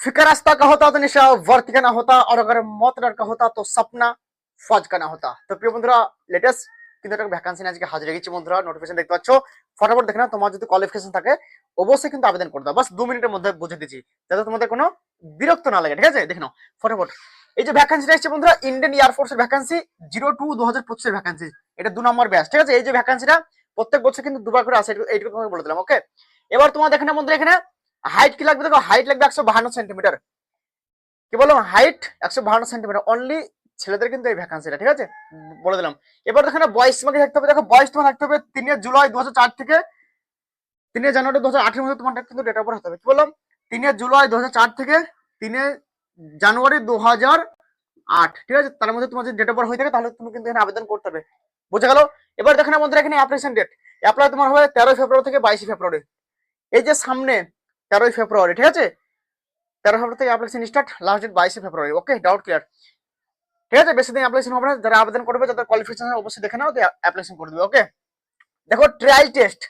फिक्र रास्ता का होता तो निशा वर्त का ना होता और अगर मौत डर का होता तो सपना ফজ কানা হতা তো প্রিয় বন্ধুরা লেটেস্ট কিন্তু একটা ভ্যাকান্সি আজকে হাজির রেখেছি বন্ধুরা নোটিফিকেশন দেখতে পাচ্ছ ফটাফট দেখে না তোমার যদি কোয়ালিফিকেশন থাকে অবশ্যই কিন্তু আবেদন করে দাও বাস দু মিনিটের মধ্যে বুঝে দিচ্ছি যাতে তোমাদের কোনো বিরক্ত না লাগে ঠিক আছে দেখে নাও ফটাফট এই যে ভ্যাকান্সিটা এসেছে বন্ধুরা ইন্ডিয়ান এয়ারফোর্সের ভ্যাকান্সি জিরো টু দু হাজার পঁচিশের ভ্যাকান্সি এটা দু নম্বর ব্যাচ ঠিক আছে এই যে ভ্যাকান্সিটা প্রত্যেক বছর কিন্তু দুবার করে আসে এইটুকু- এইটুকু তোমাকে বলে দিলাম ওকে এবার তোমার দেখে না বন্ধুরা এখানে হাইট কি লাগবে? দেখো হাইট লাগবে একশো বাহান্ন সেন্টিমিটার কি বললাম? হাইট একশো বাহান্ন সেন্টিমিটার অনলি ছেলেদের কিন্তু এই ভ্যাকান্সিটা ঠিক আছে? বলে দিলাম। এবার দেখো না বয়স তোমাকে থাকতে হবে। দেখো বয়স তোমার থাকতে হবে তিনে জুলাই দু হাজার চার থেকে তিনে জানুয়ারি দু হাজার আঠের মধ্যে তোমার কিন্তু ডেট অফ বার্থ হতে হবে। কি বললাম? তিনে জুলাই দু হাজার চার থেকে তিনে জানুয়ারি দু আট, ঠিক আছে? তার মধ্যে তোমার যদি ডেট অফ বার্থ হয়ে থাকে, তাহলে তুমি কিন্তু এখানে আবেদন করতে হবে। বুঝে গেল? এবার দেখো না বন্ধুরা, এখানে অ্যাপ্লিকেশন ডেট অ্যাপ্লাই তোমার হবে তেরোই ফেব্রুয়ারি থেকে বাইশে ফেব্রুয়ারি। এই যে সামনে তেরোই ফেব্রুয়ারি, ঠিক আছে? তেরো ফেব্রুয়ারি থেকে অ্যাপ্লিকেশন স্টার্ট লাস্ট ডেট বাইশে ফেব্রুয়ারি ওকে ডাউট ক্লিয়ার ঠিক আছে? বেশি দিন অ্যাপ্লিকেশন হবে না, যারা আবেদন করবে তাদের কোয়ালিফিকেশন অবশ্যই দেখে নাও অ্যাপ্লিকেশন করে দেবে ওকে দেখো ট্রায়াল টেস্ট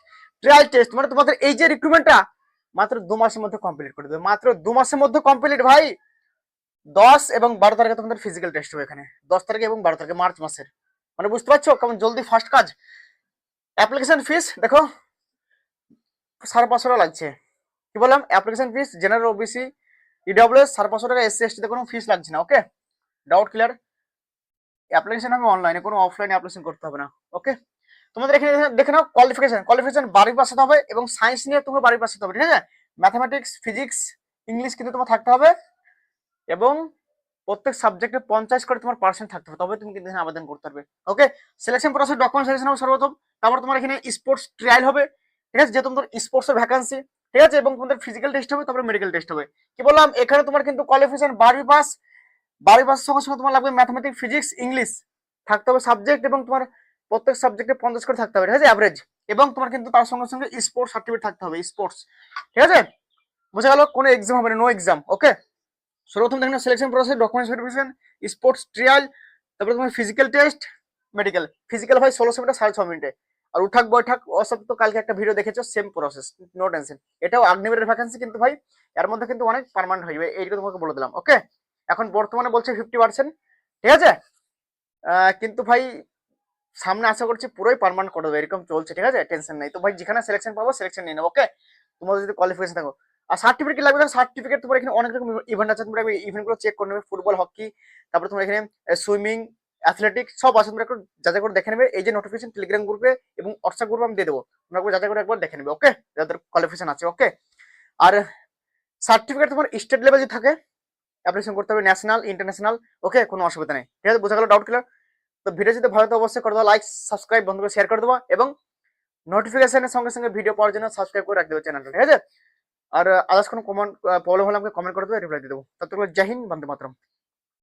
ট্রায়াল টেস্ট মানে তোমাদের এই যে রিক্রুটমেন্টটা মাত্র দু মাসের মধ্যে কমপ্লিট করে দেবে। মাত্র দু মাসের মধ্যে কমপ্লিট ভাই! দশ এবং বারো তারিখে তোমাদের ফিজিক্যাল টেস্ট হবে এখানে। দশ তারিখে এবং বারো তারিখে, মার্চ মাসের। মানে বুঝতে পারছ? কেমন জলদি ফার্স্ট কাজ? অ্যাপ্লিকেশন ফিস দেখো, সাড়ে পাঁচশো লাগছে। কি বললাম? Application fees general OBC EWS সাড়ে পাঁচশো টাকা এসসি এসটিতে কোনো ফিস লাগছে না ওকে ডাউট ক্লিয়ার অ্যাপ্লিকেশন হবে অনলাইনে কোনো অফলাইনে অ্যাপ্লিকেশন করতে হবে না ওকে তোমাদের এখানে দেখে- নাও কোয়ালিফিকেশন কোয়ালিফিকেশন বাড়ির পাশে হবে এবং সায়েন্স নিয়ে তোমার বাড়ির পাশে হবে, ঠিক আছে? ম্যাথামেটিক্স ফিজিক্স ইংলিশ কিন্তু তোমার থাকতে হবে এবং প্রত্যেক সাবজেক্টে পঞ্চাশ করে তোমার পার্সেন্ট থাকতে হবে তবে তুমি কিন্তু এখানে আবেদন করতে পারবে okay selection process document selection হবে সর্বপ্রথম। তারপর তোমার এখানে স্পোর্টস ট্রায়াল হবে, ঠিক আছে? যেহেতু তোমাদের স্পোর্টসের ভ্যাকান্সি ঠিক আছে? এবং তোমাদের ফিজিক্যাল টেস্ট হবে, তারপরে মেডিকেল টেস্ট হবে। কি বললাম? এখানে তোমার কিন্তু কোয়ালিফিকেশন বারবি পাস বারবি পাসের সঙ্গে সঙ্গে তোমার লাগবে ম্যাথমেটিক্স ফিজিক্স ইংলিশ থাকতে হবে সাবজেক্ট এবং তোমার প্রত্যেক সাবজেক্টে পঞ্চাশ করে থাকতে হবে, ঠিক আছে? অ্যাভারেজ এবং তোমার কিন্তু তার সঙ্গে সঙ্গে স্পোর্টস সার্টিফিকেট থাকতে হবে স্পোর্টস ঠিক আছে? বোঝা গেল? কোনো এক্সাম হবে না নো এক্সাম ওকে সর্বপ্রথম দেখেন selection process documents verification sports trial তারপরে তোমার ফিজিক্যাল টেস্ট মেডিকেল ফিজিক্যাল হয় ষোলোশো মিটার সাড়ে ছ মিনিটে। আর উঠাক বৈঠাক ওসব তো কালকে একটা ভিডিও দেখেছ সেম প্রসেস নো টেনশন এটাও আগ্নেয়ের ভ্যাকেন্সি কিন্তু ভাই, এর মধ্যে কিন্তু অনেক পার্মানেন্ট হয়ে যাবে এইটা তোমাকে বলে দিলাম ওকে এখন বর্তমানে বলছে ফিফটি পার্সেন্ট ঠিক আছে? কিন্তু ভাই, সামনে আশা করছি পুরোই পার্মানেন্ট করে দেবে, এরকম চলছে, ঠিক আছে? টেনশন নেই। তো ভাই, যেখানে সিলেকশন পাবো সিলেকশন নিয়ে নেব ওকে তোমাদের যদি কোয়ালিফিকেশন থাকো। আর সার্টিফিকেট লাগবে সার্টিফিকেট তোমার এখানে অনেক রকম ইভেন্ট আছে, তোমরা ইভেন্টগুলো চেক করে নেবে, ফুটবল হকি তারপরে তোমার এখানে সুইমিং অ্যাথলেটিক সব আছে তোমরা একটু যাচাই করে দেখে নেবে। এই যে নোটিফিকেশন টেলিগ্রাম গ্রুপে এবং হোয়াটসঅ্যাপ গ্রুপে আমি দিয়ে দেবো। তোমরা একবার যাচাই করে একবার দেখে নেবে ওকে যাদের কোয়ালিফিকেশন আছে ওকে আর সার্টিফিকেট তোমার স্টেট লেভেল যদি থাকে অ্যাপ্লিকেশন করতে হবে ন্যাশনাল ইন্টারন্যাশনাল ওকে কোনো অসুবিধা নেই। ঠিক আছে? বোঝা গেল ডাউট ক্লিয়ার তো ভিডিও যদি ভালো অবশ্যই করে দেবো লাইক সাবস্ক্রাইব বন্ধুকে শেয়ার করে দেবো এবং নোটিফিকেশনের সঙ্গে সঙ্গে ভিডিও পাওয়ার জন্য সাবস্ক্রাইব করে রাখতে হবে চ্যানেলটা ঠিক আছে? আর, আদার্স কোনো কমেন্ট প্রবলেম হলে আমাকে কমেন্ট করে দেবো রিপ্লাই দিয়ে দেবো। ততক্ষণ জয় বন্ধু মাতরম।